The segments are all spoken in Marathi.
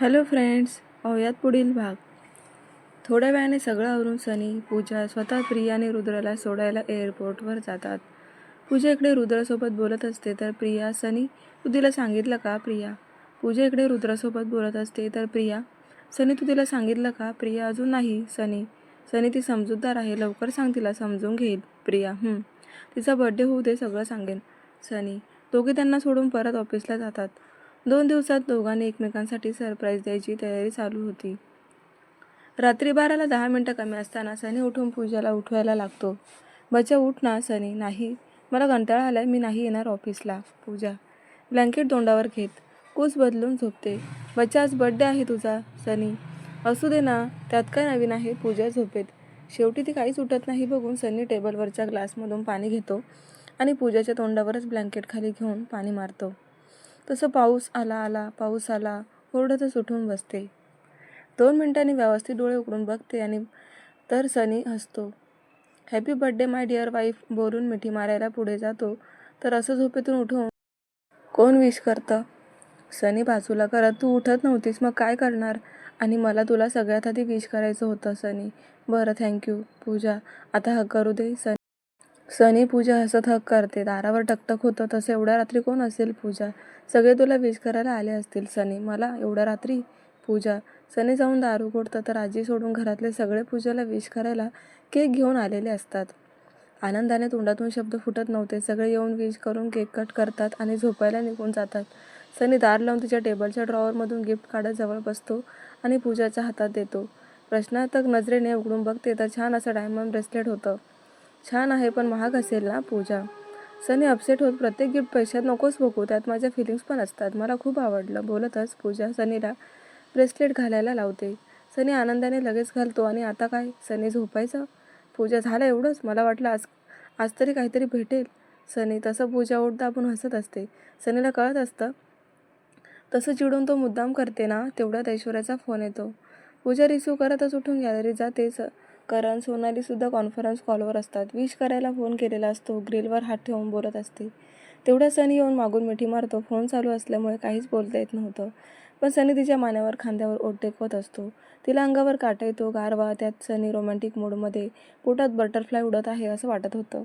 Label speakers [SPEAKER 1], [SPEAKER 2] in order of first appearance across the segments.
[SPEAKER 1] हॅलो फ्रेंड्स पाहुयात पुढील भाग. थोड्या वेळाने सगळं आवरून सनी पूजा स्वतः प्रिया आणि रुद्रला सोडायला एअरपोर्टवर जातात. पूजा इकडे रुद्रासोबत बोलत असते तर प्रिया सनी तू तिला सांगितलं का प्रिया? पूजा इकडे रुद्रासोबत बोलत असते तर प्रिया सनी तू तिला सांगितलं का प्रिया? अजून नाही सनी. सनी ती समजूतदार आहे लवकर सांग तिला समजून घेईल. प्रिया तिचा बड्डे होऊ दे सगळं सांगेन. सनी दोघे त्यांना सोडून परत ऑफिसला जातात. दोन दिवसात दोघांनी एकमेकांसाठी सरप्राईज द्यायची तयारी चालू होती. रात्री बाराला दहा मिनटं कमी असताना सनी उठून पूजाला उठवायला लागतो. बच्चा उठ ना सनी. नाही. मला कंटाळा आलाय. मी नाही येणार ऑफिसला. पूजा. ब्लँकेट तोंडावर घेत. कूस बदलून झोपते. बच्चा आज बड्डे आहे तुझा सनी. असू दे ना. त्यात काय नवीन आहे? पूजा झोपेत. शेवटी ती काहीच उठत नाही बघून सनी टेबलवरच्या ग्लासमधून पाणी घेतो आणि पूजाच्या तोंडावरच ब्लँकेट खाली घेऊन पाणी मारतो. तसं पाऊस आला आला पाऊस आला ओरडतच उठून बसते. दोन मिनिटांनी व्यवस्थित डोळे उघडून बघते आणि तर सनी हसतो. Happy birthday my dear wife बोलून मिठी मारायला पुढे जातो. तर असं झोपेतून उठून कोण विश करतं? सनी बाजूला करत तू उठत नव्हतीस मग काय करणार? आणि मला तुला सगळ्यात आधी विश करायचं होतं सनी. बरं थँक्यू पूजा आता हक करू दे सनी. सनी पूजा असं थक करते. दारावर टकटक होतं तसं एवढ्या रात्री कोण असेल पूजा? सगळे तुला विश करायला आले असतील सनी. मला एवढ्या रात्री पूजा. सनी जाऊन दारू गोडतं तर आजी सोडून घरातले सगळे पूजाला विश करायला केक घेऊन आलेले असतात. आनंदाने तोंडातून शब्द फुटत नव्हते. सगळे येऊन विश करून केक कट करतात आणि झोपायला निघून जातात. सनी दार लावून तिच्या टेबलच्या ड्रॉवरमधून गिफ्ट काढत जवळ बसतो आणि पूजाच्या हातात देतो. प्रश्नार्थक नजरेने उघडून बघते तर छान असं डायमंड ब्रेसलेट होतं. छान आहे पण महाग असेल ना पूजा? सनी अपसेट होत प्रत्येक गिफ्ट पैशात नकोच बघू त्यात माझ्या फिलिंग्स पण असतात. मला खूप आवडलं. बोलतच पूजा सनीला ब्रेसलेट घालायला लावते. सनी आनंदाने लगेच घालतो. आणि आता काय? सनी झोपायचं? पूजा झालं एवढंच? मला वाटलं आज आज तरी काहीतरी भेटेल. सनी तसं पूजा उठता दाबून हसत असते. सनीला कळत असतं तसं चिडून तो मुद्दाम करते ना तेवढ्यात ऐश्वर्याचा फोन येतो. पूजा रिसीव करतच उठून गॅलरी जाते. स करण सोनालीसुद्धा कॉन्फरन्स कॉलवर असतात. विश करायला फोन केलेला असतो. ग्रिलवर हात ठेवून बोलत असते. तेवढ्या सनी येऊन मागून मिठी मारतो. फोन चालू असल्यामुळे काहीच बोलता येत नव्हतं. पण सनी तिच्या मान्यावर खांद्यावर ओट टेकवत असतो. तिला अंगावर काटा येतो. गारवा त्यात सनी रोमॅन्टिक मूडमध्ये पोटात बटरफ्लाय उडत आहे असं वाटत होतं.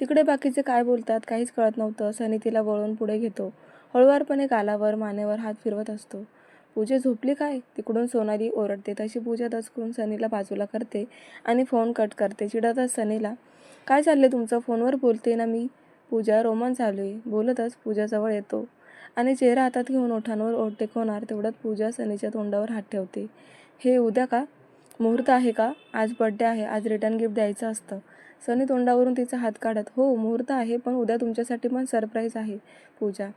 [SPEAKER 1] तिकडे बाकीचे काय बोलतात काहीच कळत नव्हतं. सनी तिला वळून पुढे घेतो. हळुवारपणे गालावर मानेवर हात फिरवत असतो. पूजा झोपली काय? तिकडून सोनाली ओरडते तशी पूजा दचकून सनीला बाजूला करते आणि फोन कट करते चिडतच सनीला. काय चाललंय तुमचं? फोनवर बोलते ना मी. पूजा रोमन चालू आहे. बोलतच पूजाजवळ येतो आणि चेहरा हातात घेऊन ओठांवर ओठ टेकवणार तेवढ्यात पूजा सनीच्या तोंडावर हात ठेवते. हे उद्या का? मुहूर्त आहे का? आज बड्डे आहे. आज रिटर्न गिफ्ट द्यायचं असतं. सनी तोंडावरून तिचा हात काढत हो मुहूर्त आहे पण उद्या तुमच्यासाठी पण सरप्राईज आहे पूजा.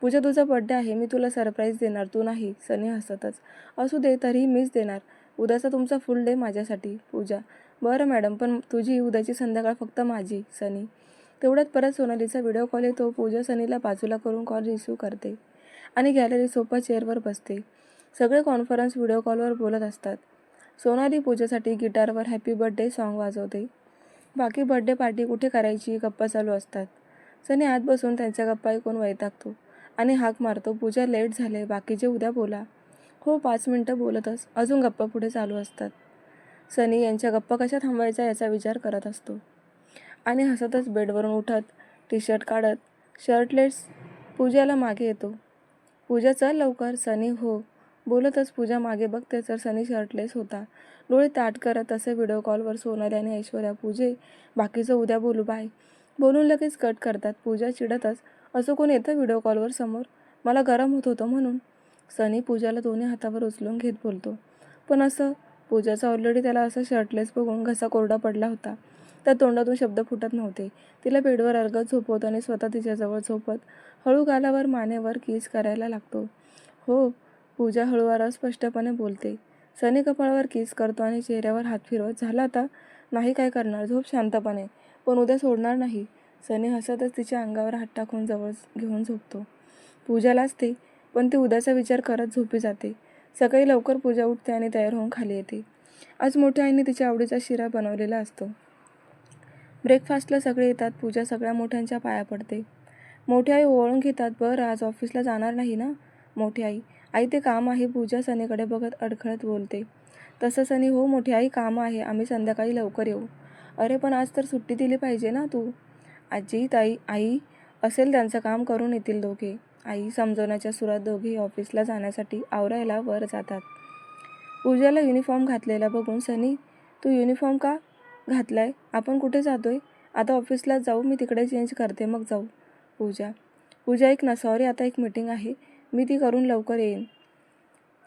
[SPEAKER 1] पूजा तुझा बड्डे आहे मी तुला सरप्राईज देणार. तू नाही सनी हसतच. असू दे तरीही मीच देणार. उद्याचा तुमचा फुल डे माझ्यासाठी पूजा. बरं मॅडम पण तुझी उद्याची संध्याकाळ फक्त माझी सनी. तेवढ्यात परत सोनालीचा व्हिडिओ कॉल येतो. पूजा सनीला बाजूला करून कॉल रिसीव करते. आणि गॅलरी सोफा चेअरवर बसते. सगळे कॉन्फरन्स व्हिडिओ कॉलवर बोलत असतात. सोनाली पूजेसाठी गिटारवर हॅपी बर्थडे सॉन्ग वाजवते. बाकी बर्थडे पार्टी कुठे करायची गप्पा चालू असतात. सनी आत बसून त्यांच्या गप्पा ऐकून वैतागतो. आणि हाक मारतो. पूजा लेट झाले. बाकीचे उद्या बोला. हो पाच मिनटं बोलतच. अजून गप्पा पुढे चालू असतात. सनी यांच्या गप्पा कशा थांबवायचा याचा विचार करत असतो. आणि हसतच बेडवरून उठत टी शर्ट काढत शर्टलेस पूजाला मागे येतो. पूजा चल लवकर. सनी हो. बोलतच पूजा मागे बघते. तर सनी शर्टलेस होता. डोळे ताट करत असे व्हिडिओ कॉलवर सोनाली आणि ऐश्वर्या पूजे बाकीचं उद्या बोलू बाय. बोलून लगेच कट करतात. पूजा चिडतच. असं कोण येतं व्हिडिओ कॉलवर समोर? मला गरम होत होतं म्हणून. सनी पूजाला दोन्ही हातावर उचलून घेत बोलतो. पण असं पूजाचा ऑलरेडी त्याला असं शर्टलेस बघून घसा कोरडा पडला होता. त्या तोंडातून शब्द फुटत नव्हते. तिला बेडवर अर्गत झोपवत आणि स्वतः तिच्याजवळ झोपत हळू गालावर मानेवर किस करायला लागतो. हो पूजा हळूवार स्पष्टपणे बोलते. सनी कपाळावर किस करतो आणि चेहऱ्यावर हात फिरवत झाला आता? नाही काय करणार? झोप शांतपणे. पण उद्या सोडणार नाही. सनी हसतच तिच्या अंगावर हात टाकून जवळ घेऊन झोपतो. पूजालाच ते पण ती उद्याचा विचार करत झोपी जाते. सकाळी लवकर पूजा उठते आणि तयार होऊन खाली येते. आज मोठ्या आईने तिच्या आवडीचा शिरा बनवलेला असतो. ब्रेकफास्टला सगळे येतात पूजा सगळ्या मोठ्यांच्या पाया पडते. मोठी आई ओवाळून घेतात बरं आज ऑफिसला जाणार नाही ना? मोठी आई. आई ते काम आहे पूजा सनीकडे बघत अडखळत बोलते. तसं सनी हो मोठी आई काम आहे. आम्ही संध्याकाळी लवकर येऊ. अरे पण आज तर सुट्टी दिली पाहिजे ना तू. आजी ताई आई असेल त्यांचं काम करून येतील दोघे. आई समजवण्याच्या सुरात दोघेही ऑफिसला जाण्यासाठी आवरायला वर जातात. पूजाला युनिफॉर्म घातलेला बघून सनी तू युनिफॉर्म का घातलाय? आपण कुठे जातोय? आता ऑफिसला जाऊ मी तिकडे चेंज करते मग जाऊ. पूजा पूजा एक ना सॉरी आता एक मीटिंग आहे. मी ती करून लवकर येईन.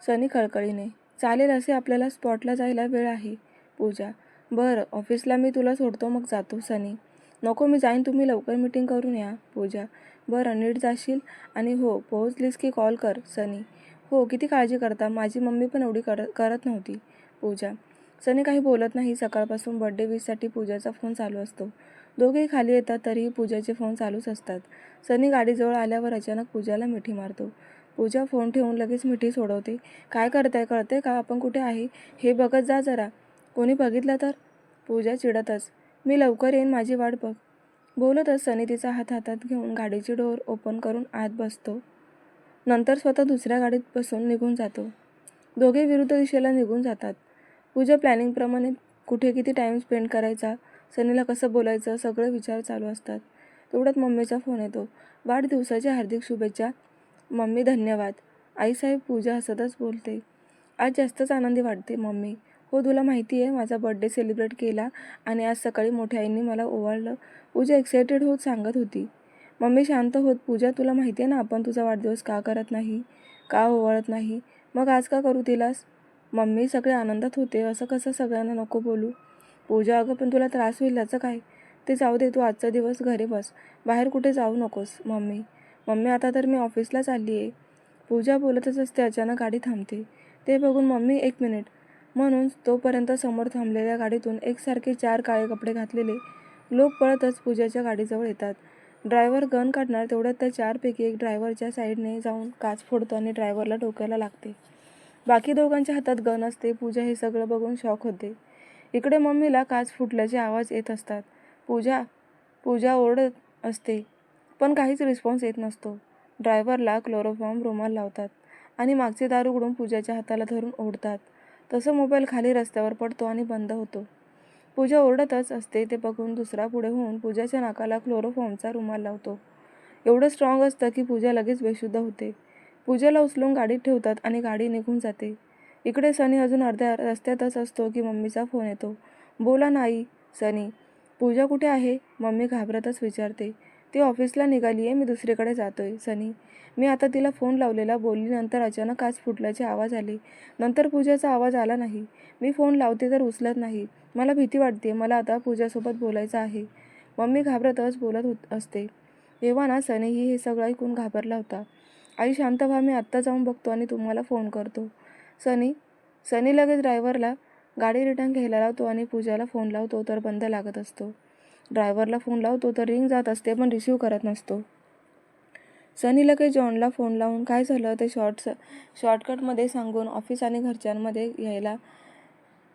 [SPEAKER 1] सनी कळकळीने चालेल असे आपल्याला स्पॉटला जायला वेळ आहे. पूजा बरं ऑफिसला मी तुला सोडतो मग जातो सनी. नको मी जाईन तुम्ही लवकर मीटिंग करून या पूजा. बरं नीट जाशील? आणि हो पोहोचलीस की कॉल कर सनी. हो किती काळजी करता माझी मम्मी पण एवढी कर करत नव्हती पूजा. सनी काही बोलत नाही सकाळपासून बड्डे विशसाठी पूजाचा फोन चालू असतो. दोघेही खाली येतात तरीही पूजाचे फोन चालूच असतात. सनी गाडीजवळ आल्यावर अचानक पूजाला मिठी मारतो. पूजा फोन ठेवून लगेच मिठी सोडवते. काय करताय कळते का? आपण कुठे आहे? हे बघत जा जरा. कोणी बघितलं तर? पूजा चिडतच. मी लवकर येईन माझी वाट बघ. बोलतच सनी तिचा हात हातात घेऊन गाडीची डोअर ओपन करून आत बसतो. नंतर स्वतः दुसऱ्या गाडीत बसून निघून जातो. दोघे विरुद्ध दिशेला निघून जातात. पूजा प्लॅनिंगप्रमाणे कुठे किती टाईम स्पेंड करायचा सनीला कसं बोलायचं सगळे विचार चालू असतात. तेवढ्यात मम्मीचा फोन येतो. वाढदिवसाच्या हार्दिक शुभेच्छा. मम्मी धन्यवाद. आईसाहेब पूजा हसतच बोलते. आज जास्तच आनंदी वाटते मम्मी. हो तुला माहिती आहे माझा बड्डे सेलिब्रेट केला आणि आज सकाळी मोठ्या आईने मला ओवाळलं. पूजा एक्सायटेड होत सांगत होती. मम्मी शांत होत पूजा तुला माहिती आहे ना आपण तुझा वाढदिवस का करत नाही? का ओवाळत नाही? मग आज का करू तिलास? मम्मी सगळे आनंदात होते असं कसं सगळ्यांना नको बोलू? पूजा अगं पण तुला त्रास होईल याचं काय? ते जाऊ दे तू आजचा दिवस घरी बस. बाहेर कुठे जाऊ नकोस मम्मी. मम्मी आता तर मी ऑफिसला चालली आहे पूजा बोलतच असते अचानक गाडी थांबते. ते बघून मम्मी एक मिनिट म्हणून तोपर्यंत समोर थांबलेल्या गाडीतून एकसारखे चार काळे कपडे घातलेले लोक पळतच पूजाच्या गाडीजवळ येतात. ड्रायव्हर गन काढणार तेवढ्यात त्या चारपैकी एक ड्रायव्हरच्या साईडने जाऊन काच फोडतो आणि ड्रायव्हरला डोक्याला लागते. बाकी दोघांच्या हातात गन असते पूजा हे सगळं बघून शॉक होते. इकडे मम्मीला काच फुटल्याचे आवाज येत असतात. पूजा पूजा ओरडत असते पण काहीच रिस्पॉन्स येत नसतो. ड्रायव्हरला क्लोरोफॉर्म रुमाल लावतात आणि मागचे दार उघडून पूजाच्या हाताला धरून ओढतात. तसं मोबाईल खाली रस्त्यावर पडतो आणि बंद होतो. पूजा ओरडतच असते ते बघून दुसरा पुढे होऊन पूजाच्या नाकाला क्लोरोफॉर्मचा रुमाल लावतो. एवढं स्ट्रॉंग असतं की पूजा लगेच बेशुद्ध होते. पूजेला उचलून गाडीत ठेवतात आणि गाडी निघून जाते. इकडे सनी अजून अर्ध्या रस्त्यातच असतो की मम्मीचा फोन येतो. बोला नाही सनी. पूजा कुठे आहे? मम्मी घाबरतच विचारते. ती ऑफिसला निघाली आहे मी दुसरीकडे जातोय. सनी मी आता तिला फोन लावलेला बोलली नंतर अचानक आज फुटल्याचे आवाज आले. नंतर पूजाचा आवाज आला नाही. मी फोन लावते तर उचलत नाही. मला भीती वाटते मला आता पूजासोबत बोलायचं आहे. मम्मी घाबरतच बोलत होत असते. तेव्हा ना सनीही हे सगळं ऐकून घाबरला होता. आई शांत व्हा मी आत्ता जाऊन बघतो आणि तुम्हाला फोन करतो. सनी सनी लगेच ड्रायव्हरला गाडी रिटर्न घ्यायला लावतो आणि पूजाला फोन लावतो तर बंद लागत असतो. ड्रायव्हरला फोन लावतो तर रिंग जात असते पण रिसीव करत नसतो. सनीला काही जॉनला फोन लावून काय झालं? ते शॉर्ट शॉर्टकटमध्ये सांगून ऑफिस आणि घरच्यांमध्ये यायला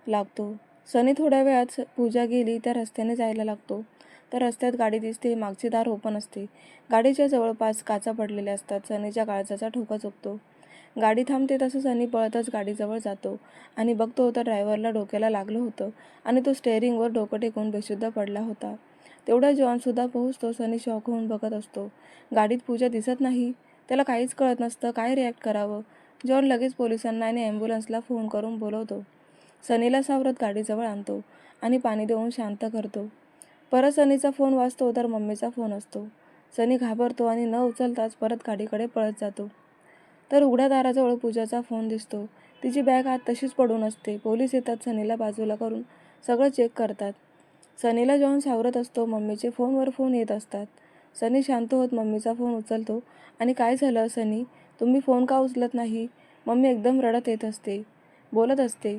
[SPEAKER 1] लागतो. सनी थोड्या वेळात पूजा गेली त्या रस्त्याने जायला लागतो. तर रस्त्यात गाडी दिसते मागचे दार ओपन असते. गाडीच्या जवळपास काचा पडलेल्या असतात सनीच्या काळजाचा ठोका चुकतो. गाडी थांबते तसं सनी पळतच गाडीजवळ जातो आणि बघतो तर ड्रायव्हरला डोक्याला लागलं होतं आणि तो स्टेअरिंगवर डोकं टेकून बेशुद्ध पडला होता. तेवढा जॉनसुद्धा पोहोचतो सनी शॉक होऊन बघत असतो. गाडीत पूजा दिसत नाही. त्याला काहीच कळत नसतं काय रिॲक्ट करावं? जॉन लगेच पोलिसांना आणि ॲम्ब्युलन्सला फोन करून बोलवतो. सनीला सावरत गाडीजवळ आणतो आणि पाणी देऊन शांत करतो. परत सनीचा फोन वाजतो तर मम्मीचा फोन असतो. सनी घाबरतो आणि न उचलताच परत गाडीकडे पळत जातो. तर उघड्या दाराजवळ पूजाचा फोन दिसतो. तिची बॅग आत तशीच पडून असते. पोलीस येतात सनीला बाजूला करून. सगळं चेक करतात. सनीला जॉन सावरत असतो. मम्मीचे फोनवर फोन येत असतात. सनी शांत होत मम्मीचा फोन उचलतो. आणि काय झालं सनी? तुम्ही फोन का उचलत नाही मम्मी एकदम रडत येत असते. बोलत असते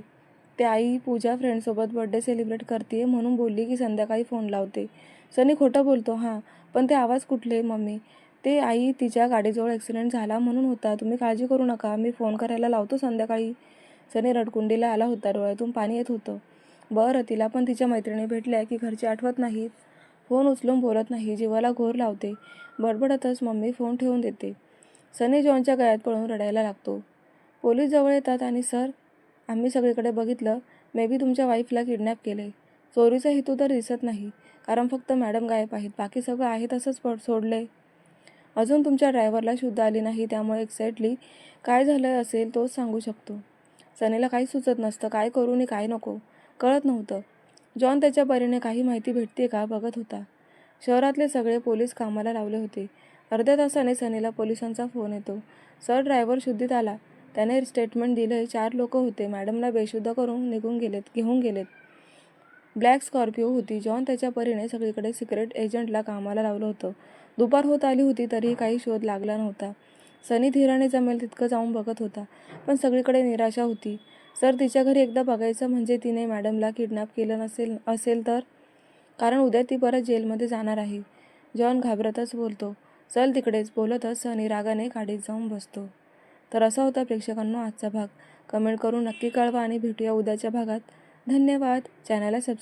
[SPEAKER 1] ते आई पूजा फ्रेंडसोबत बर्थडे सेलिब्रेट करते म्हणून बोलली की संध्याकाळी फोन लावते सनी खोटं बोलतो हां पण ते आवाज कुठले मम्मी? ते आई तिच्या गाडीजवळ ॲक्सिडेंट झाला म्हणून होता. तुम्ही काळजी करू नका. मी फोन करायला लावतो संध्याकाळी. सनी रडकुंडीला आला होता. डोळ्यातून पाणी येत होतं. बरं तिला पण तिच्या मैत्रिणी भेटल्या की घरची आठवत नाहीत. फोन उचलून बोलत नाही जीवाला घोर लावते. बडबडतच मम्मी फोन ठेवून देते. सनी जॉनच्या गळ्यात पळून रडायला लागतो. पोलीस जवळ येतात आणि सर आम्ही सगळीकडे बघितलं. मे बी तुमच्या वाईफला किडनॅप केले. चोरीचा हेतू तर दिसत नाही. कारण फक्त मॅडम गायब आहेत. बाकी सगळं आहे तसंच पड सोडले. अजून तुमच्या ड्रायव्हरला शुद्ध आली नाही. त्यामुळे एक्झॅक्टली काय झालं असेल तोच सांगू शकतो. सनीला काही सुचत नसतं. काय करू आणि काय नको. कळत नव्हतं. जॉन त्याच्या परीने काही माहिती भेटते का बघत होता. शहरातले सगळे पोलीस कामाला लावले होते. अर्ध्या तासाने सनीला पोलिसांचा फोन येतो. सर ड्रायव्हर शुद्धीत आला. त्याने स्टेटमेंट दिले चार लोक होते. मॅडमला बेशुद्ध करून निघून गेलेत घेऊन गेलेत. ब्लॅक स्कॉर्पिओ होती. जॉन त्याच्या परीने सगळीकडे सिक्रेट एजंटला कामाला लावलं होतं. दुपार होत आली होती तरीही काही शोध लागला नव्हता. सनी धीराने जमेल तितकं जाऊन बघत होता. पण सगळीकडे निराशा होती. सर तिच्या घरी एकदा बघायचं म्हणजे तिने मॅडमला किडनॅप केलं नसेल असेल तर? कारण उद्या ती परत जेलमध्ये जाणार आहे. जॉन घाबरतच बोलतो. चल तिकडेच बोलतच सनी रागाने गाडीत जाऊन बसतो. तर असा होता प्रेक्षकांनो आजचा भाग. कमेंट करून नक्की कळवा आणि भेटूया उद्याच्या भागात. धन्यवाद. चॅनलला सबस्क्राईब